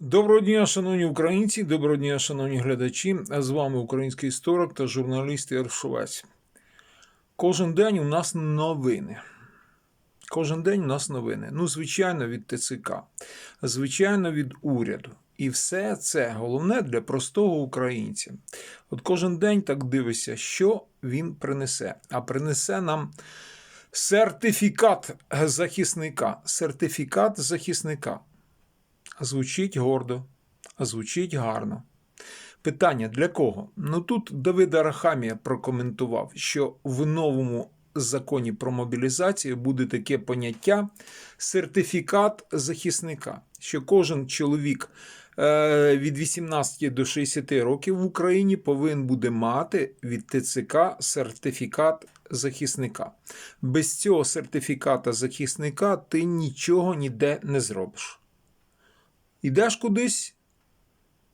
Доброго дня, шановні українці, доброго дня, шановні глядачі. З вами український історик та журналіст Ігор Кожен день у нас новини. Кожен день у нас новини. Ну, звичайно, від ТЦК, звичайно, від уряду. І все це головне для простого українця. От кожен день так дивишся, що він принесе. А принесе нам сертифікат захисника. Сертифікат захисника. Звучить гордо, звучить гарно. Питання для кого? Ну тут Давид Арахамія прокоментував, що в новому законі про мобілізацію буде таке поняття сертифікат захисника, що кожен чоловік е, від 18 до 60 років в Україні повинен буде мати від ТЦК сертифікат захисника. Без цього сертифіката захисника ти нічого ніде не зробиш. Ідеш кудись,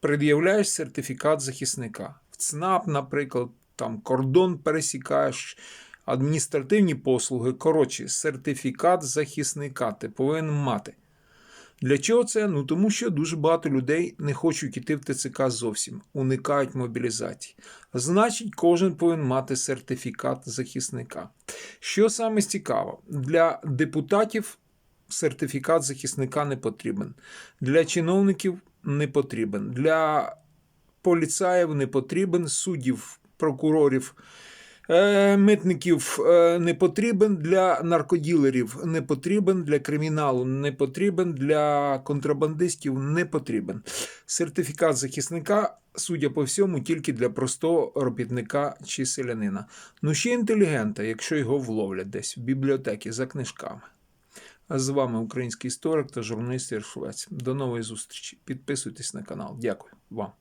пред'являєш сертифікат захисника. В ЦНАП, наприклад, там кордон пересікаєш, адміністративні послуги. Коротше, сертифікат захисника ти повинен мати. Для чого це? Ну тому що дуже багато людей не хочуть йти в ТЦК зовсім, уникають мобілізації. Значить, кожен повинен мати сертифікат захисника. Що саме цікаво, для депутатів сертифікат захисника не потрібен. Для чиновників не потрібен. Для поліцаїв не потрібен, суддів, прокурорів, е, митників е, не потрібен, для наркоділерів не потрібен, для криміналу не потрібен, для контрабандистів не потрібен. Сертифікат захисника, судя по всьому, тільки для простого робітника чи селянина. Ну ще інтелігента, якщо його вловлять десь в бібліотекі за книжками. А з вами український історик та журналіст Ір До нової зустрічі. Підписуйтесь на канал. Дякую вам.